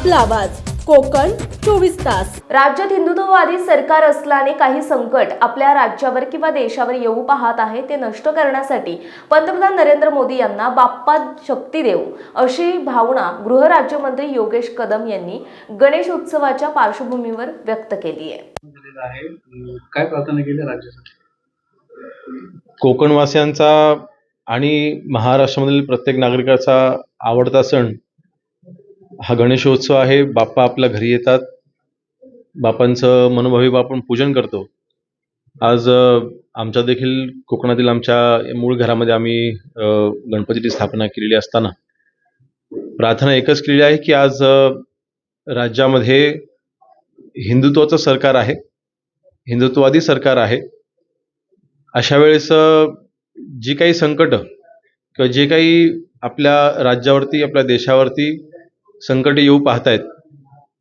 आपला आवाज. कोकण चोवीस तास. राज्यात हिंदुत्ववादी सरकार असल्याने काही संकट आपल्या राज्यावर किंवा देशावर येऊ पाहत आहे ते नष्ट करण्यासाठी पंतप्रधान नरेंद्र मोदी यांना बाप्पा शक्ती देऊ अशी भावना गृहराज्यमंत्री योगेश कदम यांनी गणेश उत्सवाच्या पार्श्वभूमीवर व्यक्त केली आहे. काय प्रार्थना केली राज्यासाठी? कोकणवासियांचा आणि महाराष्ट्रामधील प्रत्येक नागरिकाचा आवडता सण हा गणेशोत्सव आहे बाप्पा आपल्या घरी येतात. बापांचं मनोभावी आपण पूजन करतो. आज आमच्या देखील कोकणातील आमच्या मूळ घरामध्ये आम्ही गणपतीची स्थापना केलेली असताना प्रार्थना एकच केलेली आहे की आज राज्यामध्ये हिंदुत्वाचं सरकार आहे हिंदुत्ववादी सरकार आहे. अशा वेळेस जी काही संकट किंवा जे काही आपल्या राज्यावरती आपल्या देशावरती संकट येऊ पाहतायत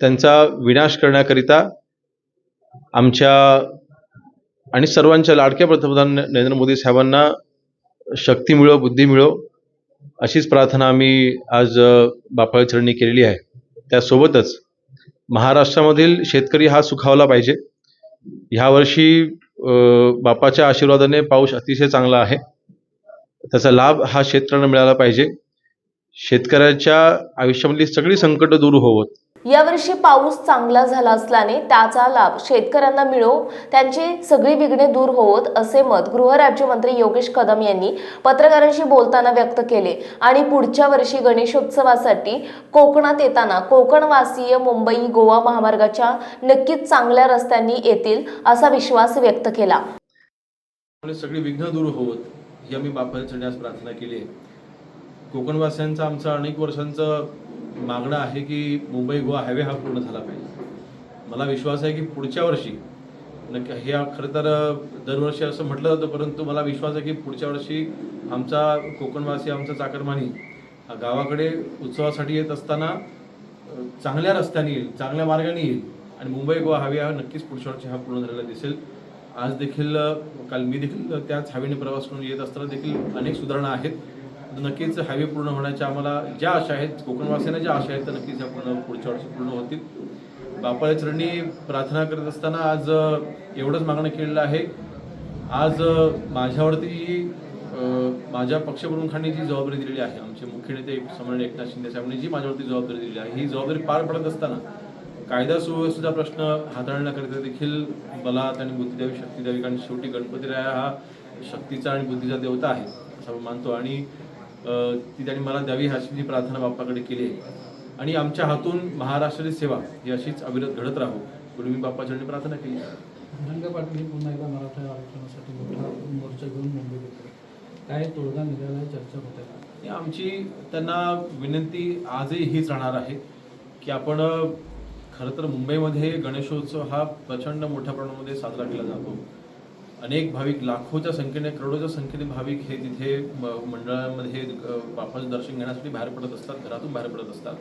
त्यांचा विनाश करण्याकरिता आमच्या आणि सर्वांच्या लाडक्या पंतप्रधान नरेंद्र मोदी साहेबांना शक्ती मिळो बुद्धी मिळो अशीच प्रार्थना आम्ही आज बापाळचरणी केलेली आहे. त्यासोबतच महाराष्ट्रामधील शेतकरी हा सुखावला पाहिजे. ह्यावर्षी बापाच्या आशीर्वादाने पाऊस अतिशय चांगला आहे. त्याचा लाभ हा शेतकऱ्यांना मिळाला पाहिजे. शेतकऱ्याच्या आयुष्यामधली सगळी संकट दूर होवत. यावर्षी पाऊस चांगला झाला असल्याने त्याचा लाभ शेतकऱ्यांना मिळो त्यांची सगळी विघ्ने दूर होवोत असे मत गृहराज्यमंत्री योगेश कदम यांनी पत्रकारांशी बोलताना व्यक्त केले. आणि पुढच्या वर्षी गणेशोत्सवासाठी कोकणात येताना कोकणवासीय मुंबई गोवा महामार्गाच्या नक्कीच चांगल्या रस्त्यांनी येतील असा विश्वास व्यक्त केला. सगळी विघ्न दूर होवत ही आम्ही बापाच्या चरणी आज प्रार्थना केली आहे. कोकणवासियांचं आमचं अनेक वर्षांचं मागणं आहे की मुंबई गोवा हायवे हा पूर्ण झाला पाहिजे. मला विश्वास आहे की पुढच्या वर्षी नक्की हे खरं तर दरवर्षी असं म्हटलं जातं परंतु मला विश्वास आहे की पुढच्या वर्षी आमचा कोकणवासी आमचा चाकरमानी गावाकडे उत्सवासाठी येत असताना चांगल्या रस्त्याने येईल चांगल्या मार्गाने येईल आणि मुंबई गोवा हायवे हा नक्कीच पुढच्या वर्षी हा पूर्ण झालेला दिसेल. आज देखील काल मी देखील त्याच हायवेने प्रवास करून येत असताना देखील अनेक सुधारणा आहेत. नक्कीच हायवे पूर्ण होण्याच्या आम्हाला ज्या आशा आहेत कोकणवासियांना ज्या आशा आहेत त्या नक्कीच या पूर्ण पुढच्या वर्षी पूर्ण होतील. बापाच्या चरणी प्रार्थना करत असताना आज एवढंच मागणं केलेलं आहे. आज माझ्यावरती अ, माझ्या पक्षप्रमुखांनी जी जबाबदारी दिलेली आहे आमचे मुख्य नेते सम्राट एकनाथ शिंदे साहेबांनी जी माझ्यावरती जबाबदारी दिलेली आहे ही जबाबदारी पार पडत असताना कायदा सुव्यवस्थेचा प्रश्न हाताळण्याकरिता देखील मला त्यांनी बुद्धी द्यावी शक्ती द्यावी कारण शेवटी गणपतीराया हा शक्तीचा आणि बुद्धीचा देवता आहे असं मानतो. आणि ती त्यांनी मला द्यावी अशी जी प्रार्थना बाप्पाकडे केली आहे. आणि आमच्या हातून महाराष्ट्राची सेवा ही अशीच अविरत घडत राहू. म्हणून मी बाप्पाचरणी प्रार्थना केली. धनंजय पाटील पुन्हा एकदा मराठा आरक्षणासाठी मोठा मोर्चा घेऊन मुंबईत येतो काय तोडगा निघाला चर्चा होते आमची त्यांना विनंती आजही हीच राहणार आहे की आपण खरं तर मुंबईमध्ये गणेशोत्सव हा प्रचंड मोठ्या प्रमाणामध्ये साजरा केला जातो. अनेक भाविक लाखोच्या संख्येने करोडोच्या संख्येने भाविक हे तिथे म- मंडळामध्ये बाप्पाचं दर्शन घेण्यासाठी बाहेर पडत असतात घरातून बाहेर पडत असतात.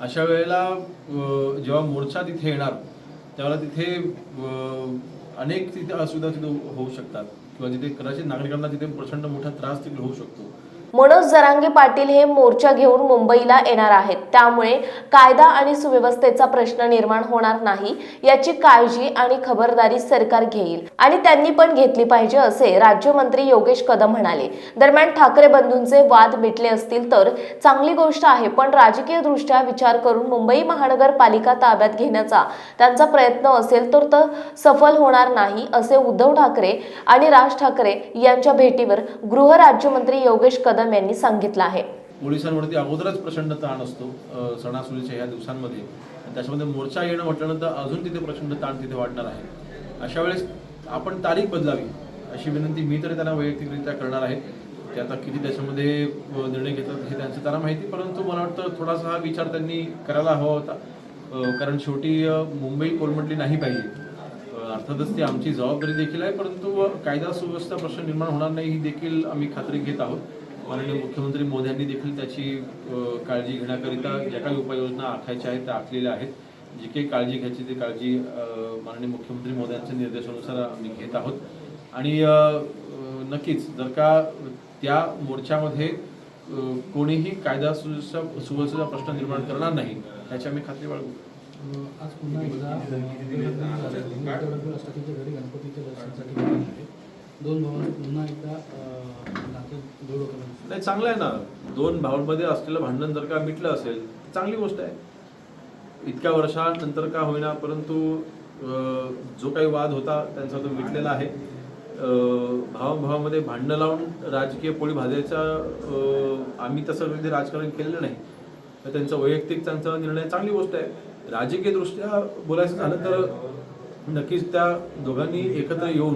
अशा वेळेला जेव्हा मोर्चा तिथे येणार त्यावेळेला तिथे अनेक तिथे असुविधा तिथे होऊ शकतात. किंवा जिथे कदाचित नागरिकांना तिथे प्रचंड मोठा त्रास तिथे होऊ शकतो. मनोज जरांगे पाटील हे मोर्चा घेऊन मुंबईला येणार आहेत. त्यामुळे कायदा आणि सुव्यवस्थेचा प्रश्न निर्माण होणार नाही याची काळजी आणि खबरदारी सरकार घेईल. आणि त्यांनी पण घेतली पाहिजे असे राज्यमंत्री योगेश कदम म्हणाले. दरम्यान ठाकरे बंधूंचे वाद मिटले असतील तर चांगली गोष्ट आहे पण राजकीय दृष्ट्या विचार करून मुंबई महानगरपालिका ताब्यात घेण्याचा त्यांचा प्रयत्न असेल तर तो सफल होणार नाही असे उद्धव ठाकरे आणि राज ठाकरे यांच्या भेटीवर गृह राज्यमंत्री योगेश कदम यांनी सांगितलं आहे. पोलिसांवरती अगोदरच प्रचंड ताण असतो सणासुदीच्या ह्या दिवसांमध्ये. त्याच्यामध्ये मोर्चा येणं म्हटल्यानंतर अजून तिथे प्रचंड ताण तिथे वाढणार आहे. अशा वेळेस आपण तारीख बदलावी अशी विनंती मी तरी त्यांना वैयक्तिकरित्या करणार आहे. ते आता किती त्याच्यामध्ये निर्णय घेतात हे त्यांचं त्यांना माहिती परंतु मला वाटतं थोडासा हा विचार त्यांनी करायला हवा होता. कारण शेवटी मुंबई कोलमडली नाही पाहिजे. अर्थातच ती आमची जबाबदारी देखील आहे परंतु कायदा सुव्यवस्था प्रश्न निर्माण होणार नाही ही देखील आम्ही खात्री घेत आहोत. माननीय मुख्यमंत्री मोद्यांनी देखील त्याची काळजी घेण्याकरिता ज्या काही उपाययोजना आखायच्या आहेत त्या आखलेल्या आहेत. जी काही काळजी घ्यायची ती काळजी माननीय मुख्यमंत्री मोद्यांच्या निर्देशानुसार आम्ही घेत आहोत. आणि नक्कीच जर का त्या मोर्चामध्ये कोणीही कायदा सुव्यवस्थेचा प्रश्न निर्माण करणार नाही याची आम्ही खात्री बाळगू. आज पुन्हा एकदा घरी गणपतीच्या दर्शनासाठी दोन भावांचं पुन्हा एकदा नाही चांगलं आहे ना. दोन भावांमध्ये असलेलं भांडण जर का मिटलं असेल चांगली गोष्ट आहे. इतक्या वर्षानंतर का होईना परंतु जो काही वाद होता त्यांचा तो मिटलेला आहे. भावाभावामध्ये भांडणं लावून राजकीय पोळी भाजायचा आम्ही तसं कधी राजकारण केलेलं नाही. तर त्यांचा वैयक्तिक त्यांचा निर्णय चांगली गोष्ट आहे. राजकीय दृष्ट्या बोलायचं झालं तर नक्कीच त्या दोघांनी एकत्र येऊन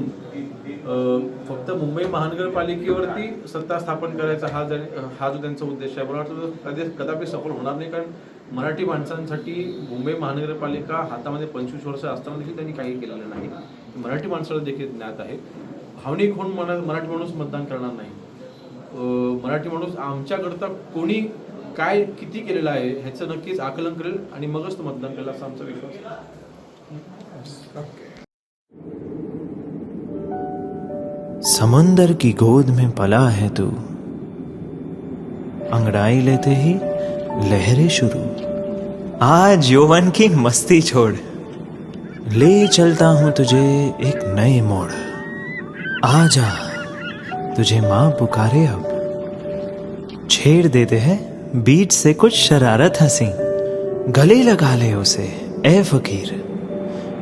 फक्त मुंबई महानगरपालिकेवरती सत्ता स्थापन करायचा हा जर- हा जो त्यांचा उद्देश आहे मला वाटतं कधी कदापि सफल होणार नाही. कारण मराठी माणसांसाठी मुंबई महानगरपालिका हातामध्ये पंचवीस वर्ष असताना देखील त्यांनी काही केलेलं नाही. मराठी माणसाला देखील ज्ञात आहे. भावनिक होऊन मना मराठी माणूस मतदान करणार नाही. मराठी माणूस आमच्याकरता कोणी काय किती केलेलं आहे ह्याचं नक्कीच आकलन करेल आणि मगच तो मतदान करेल असा आमचा विश्वास आहे समंदर की गोद में पला है तू। अंगड़ाई लेते ही लहरें शुरू। आज यौवन की मस्ती छोड़। ले चलता हूँ तुझे एक नए मोड़। आ जा तुझे माँ पुकारे अब। छेड़ देते हैं बीच से कुछ शरारत हँसी। गले लगा ले उसे ए फकीर।